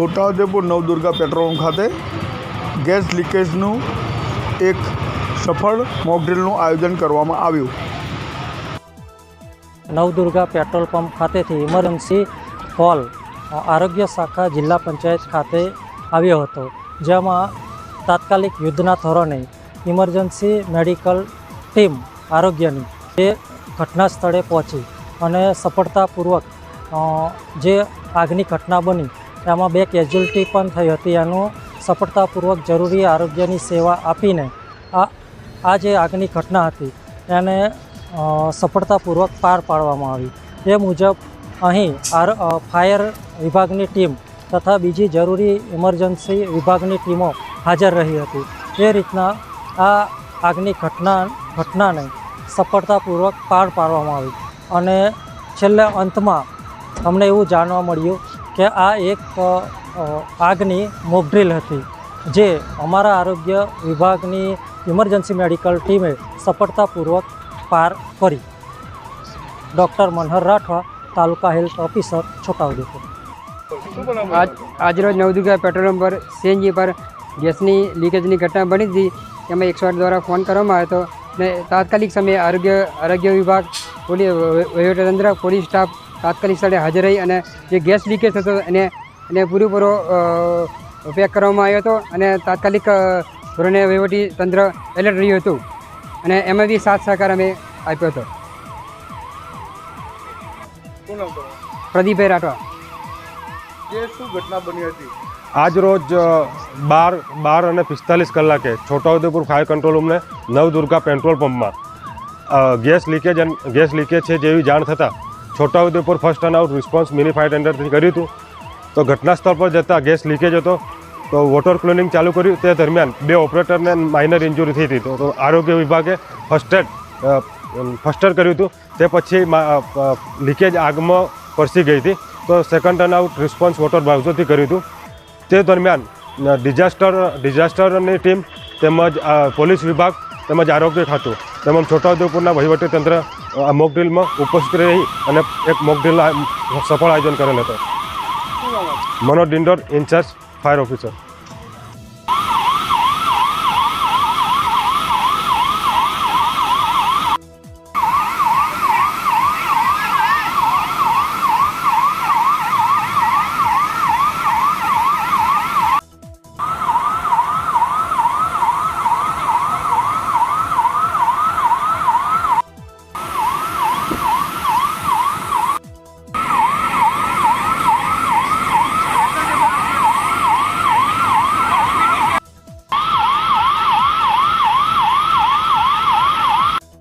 Chhota Udepur Navdurga petrol ખાતે gas લીકેજનું એક સફળ મોકડ્રીલનું આયોજન કરવામાં આવ્યું. નવદુર્ગા પેટ્રોલ પંપ ખાતેથી ઇમરજન્સી કોલ આરોગ્ય શાખા જિલ્લા પંચાયત ખાતે આવ્યો હતો, જેમાં તાત્કાલિક યુદ્ધના ધોરણે ઇમરજન્સી મેડિકલ ટીમ આરોગ્યની તે ઘટના સ્થળે પહોંચી અને સફળતાપૂર્વક જે આગની ઘટના બની એમાં બે કેઝ્યુઅલ્ટી પણ થઈ હતી. એનું સફળતાપૂર્વક જરૂરી આરોગ્યની સેવા આપીને આ આ જે આગની ઘટના હતી, એને સફળતાપૂર્વક પાર પાડવામાં આવી. એ મુજબ અહીં આર ફાયર વિભાગની ટીમ તથા બીજી જરૂરી ઇમરજન્સી વિભાગની ટીમો હાજર રહી હતી. એ રીતના આ આગની ઘટના, ઘટનાને સફળતાપૂર્વક પાર પાડવામાં આવી. અને છેલ્લે અંતમાં અમને એવું જાણવા મળ્યું કે આ એક અ, અ, આગની મોકડ્રીલ હતી જે અમારા આરોગ્ય વિભાગની ઇમરજન્સી મેડિકલ ટીમે સફળતાપૂર્વક પાર કરી. Doctor Manhar Rathwa taluka health officer Chhotaudepur. આજ આજરોજ નવદુર્ગા પેટ્રોલ પંપ પર સીએનજી પર ગેસની લીકેજની ઘટના બની હતી. એમાં એકસો આઠ દ્વારા ફોન કરવામાં આવ્યો હતો. ને તાત્કાલિક સમયે આરોગ્ય આરોગ્ય વિભાગ પોલીસ વહીવટીતંત્ર પોલીસ સ્ટાફ તાત્કાલિક સ્થળે હાજર રહી અને જે ગેસ લીકેજ હતો એને એને પૂરેપૂરો પેક કરવામાં આવ્યો હતો અને તાત્કાલિક ધોરણે વહીવટી તંત્ર એલર્ટ રહ્યું હતું અને એમાં બી સાથ સહકાર અમે આપ્યો હતો. પ્રદીપભાઈ રાઠવા. શું ઘટના બની હતી? આજ રોજ બાર બાર અને પિસ્તાલીસ કલાકે છોટાઉદેપુર ફાયર કંટ્રોલ રૂમને નવદુર્ગા પેટ્રોલ પંપમાં ગેસ લીકેજ અન- ગેસ લીકેજ છે જેવી જાણ થતાં Chhotaudepur first turn out response mini fire ટેન્ડરથી કર્યું હતું. તો ઘટના સ્થળ પર જતાં ગેસ લીકેજ હતો. તો વોટર ક્લોનિંગ ચાલુ કર્યું. તે દરમિયાન બે ઓપરેટરને માઇનર ઇન્જુરી થઈ હતી. તો આરોગ્ય વિભાગે ફર્સ્ટ એડ ફર્સ્ટ એડ કર્યું હતું. તે પછી લીકેજ આગમાં પરસી ગઈ હતી. તો second turn out response water બાઉઝોથી કર્યું હતું. તે દરમિયાન ડિઝાસ્ટર ડિઝાસ્ટરની ટીમ તેમજ પોલીસ વિભાગ તેમજ આરોગ્ય ખાતું તેમજ છોટાઉદેપુરના વહીવટીતંત્ર આ મોકડ્રીલમાં ઉપસ્થિત રહી અને એક મોકડ્રીલ સફળ આયોજન કરેલ હતો. Manoj Dindor in charge fire officer